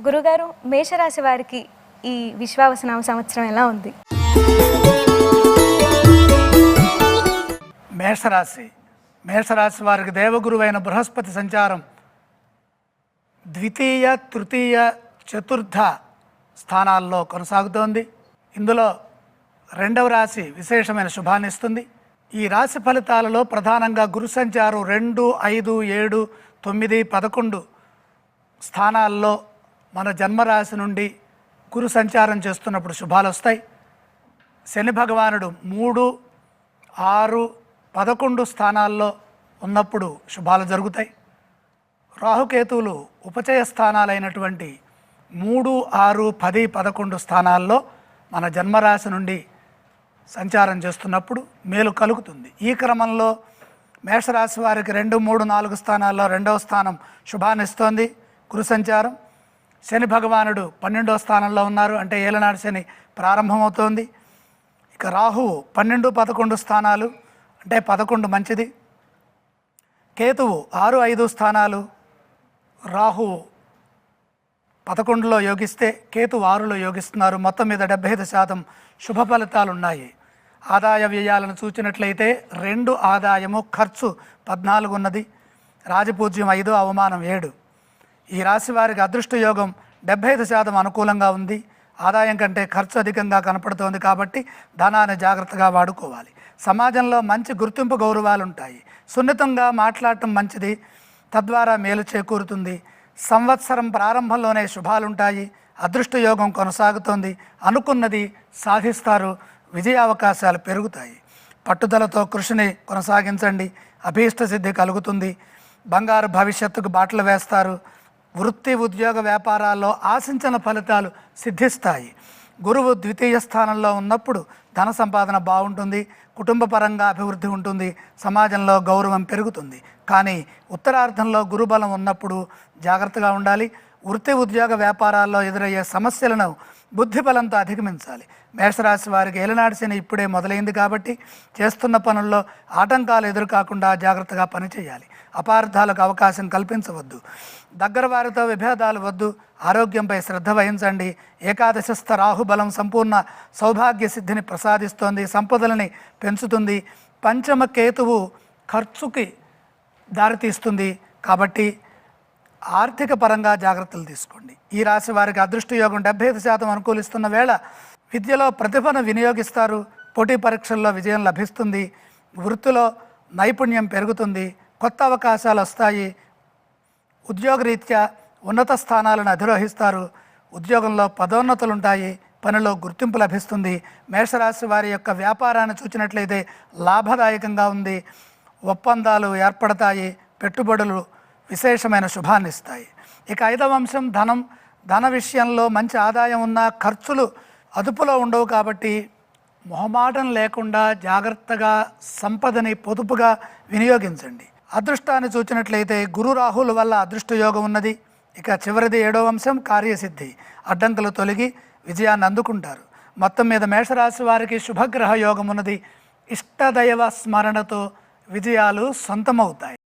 గురుగారు మేషరాశి వారికి ఈ విశ్వావసనామ సంవత్సరం ఎలా ఉంది? మేషరాశి. మేషరాశి వారికి దేవగురువైన బృహస్పతి సంచారం ద్వితీయ తృతీయ చతుర్థ స్థానాల్లో కొనసాగుతోంది. ఇందులో రెండవ రాశి విశేషమైన శుభాన్ని ఇస్తుంది. ఈ రాశి ఫలితాలలో ప్రధానంగా గురు సంచారం రెండు ఐదు ఏడు తొమ్మిది పదకొండు స్థానాల్లో మన జన్మరాశి నుండి గురు సంచారం చేస్తున్నప్పుడు శుభాలు వస్తాయి. శని భగవానుడు మూడు ఆరు పదకొండు స్థానాల్లో ఉన్నప్పుడు శుభాలు జరుగుతాయి. రాహుకేతువులు ఉపచయ స్థానాలైనటువంటి మూడు ఆరు పది పదకొండు స్థానాల్లో మన జన్మరాశి నుండి సంచారం చేస్తున్నప్పుడు మేలు కలుగుతుంది. ఈ క్రమంలో మేషరాశి వారికి రెండు మూడు నాలుగు స్థానాల్లో రెండవ స్థానం శుభాన్నిస్తోంది. గురు సంచారం శని భగవానుడు పన్నెండో స్థానంలో ఉన్నారు. అంటే ఏలనాడు శని ప్రారంభమవుతోంది. ఇక రాహువు పన్నెండు పదకొండు స్థానాలు. అంటే పదకొండు మంచిది. కేతువు ఆరు ఐదు స్థానాలు. రాహువు పదకొండులో యోగిస్తే కేతు ఆరులో యోగిస్తున్నారు. మొత్తం మీద డెబ్బై ఐదు శాతం శుభ ఫలితాలు ఉన్నాయి ఆదాయ వ్యయాలను చూచినట్లయితే రెండు ఆదాయము ఖర్చు పద్నాలుగు ఉన్నది రాజపూజ్యం ఐదు అవమానం ఏడు. ఈ రాశి వారికి అదృష్ట యోగం డెబ్బై ఐదు శాతం అనుకూలంగా ఉంది. ఆదాయం కంటే ఖర్చు అధికంగా కనపడుతోంది కాబట్టి ధనాన్ని జాగ్రత్తగా వాడుకోవాలి. సమాజంలో మంచి గుర్తింపు గౌరవాలు ఉంటాయి. సున్నితంగా మాట్లాడటం మంచిది. తద్వారా మేలు చేకూరుతుంది. సంవత్సరం ప్రారంభంలోనే శుభాలుంటాయి. అదృష్ట యోగం కొనసాగుతోంది. అనుకున్నది సాధిస్తారు. విజయ అవకాశాలు పెరుగుతాయి. పట్టుదలతో కృషిని కొనసాగించండి. అభీష్ట సిద్ధి కలుగుతుంది. బంగారు భవిష్యత్తుకు బాటలు వేస్తారు. వృత్తి ఉద్యోగ వ్యాపారాల్లో ఆశించిన ఫలితాలు సిద్ధిస్తాయి. గురువు ద్వితీయ స్థానంలో ఉన్నప్పుడు ధన సంపాదన బాగుంటుంది కుటుంబ పరంగా అభివృద్ధి ఉంటుంది సమాజంలో గౌరవం పెరుగుతుంది. కానీ ఉత్తరార్ధంలో గురుబలం ఉన్నప్పుడు జాగ్రత్తగా ఉండాలి. వృత్తి ఉద్యోగ వ్యాపారాల్లో ఎదురయ్యే సమస్యలను బుద్ధిబలంతో అధిగమించాలి. మేషరాశి వారికి ఏలనాడు శని ఇప్పుడే మొదలైంది కాబట్టి చేస్తున్న పనుల్లో ఆటంకాలు ఎదురుకాకుండా జాగ్రత్తగా పనిచేయాలి. అపార్థాలకు అవకాశం కల్పించవద్దు. దగ్గర వారితో విభేదాలు వద్దు. ఆరోగ్యంపై శ్రద్ధ వహించండి. ఏకాదశస్థ రాహుబలం సంపూర్ణ సౌభాగ్య సిద్ధిని ప్రసాదిస్తోంది. సంపదలని పెంచుతుంది. పంచమ కేతువు ఖర్చుకి దారితీస్తుంది. కాబట్టి ఆర్థిక పరంగా జాగ్రత్తలు తీసుకోండి. ఈ రాశి వారికి అదృష్ట యోగం డెబ్బై ఐదు శాతం అనుకూలిస్తున్న వేళ విద్యలో ప్రతిభను వినియోగిస్తారు. పోటీ పరీక్షల్లో విజయం లభిస్తుంది. వృత్తిలో నైపుణ్యం పెరుగుతుంది. కొత్త అవకాశాలు వస్తాయి. ఉద్యోగరీత్యా ఉన్నత స్థానాలను అధిరోహిస్తారు. ఉద్యోగంలో పదోన్నతులు ఉంటాయి పనిలో గుర్తింపు లభిస్తుంది. మేషరాశి వారి యొక్క వ్యాపారాన్ని చూచినట్లయితే లాభదాయకంగా ఉంది. ఒప్పందాలు ఏర్పడతాయి. పెట్టుబడులు విశేషమైన శుభాన్ని ఇస్తాయి. ఇక ఐదవ అంశం ధనం. ధన విషయంలో మంచి ఆదాయం ఉన్న ఖర్చులు అదుపులో ఉండవు కాబట్టి మొహమాటం లేకుండా జాగ్రత్తగా సంపదని పొదుపుగా వినియోగించండి. అదృష్టాన్ని చూచినట్లయితే గురు రాహుల వల్ల అదృష్ట యోగం ఉన్నది. ఇక చివరిది ఏడవ అంశం కార్యసిద్ధి. అడ్డంకులు తొలగి విజయాన్ని అందుకుంటారు. మొత్తం మీద మేషరాశి వారికి శుభగ్రహ యోగం ఉన్నది. ఇష్టదైవ స్మరణతో విజయాలు సొంతమవుతాయి.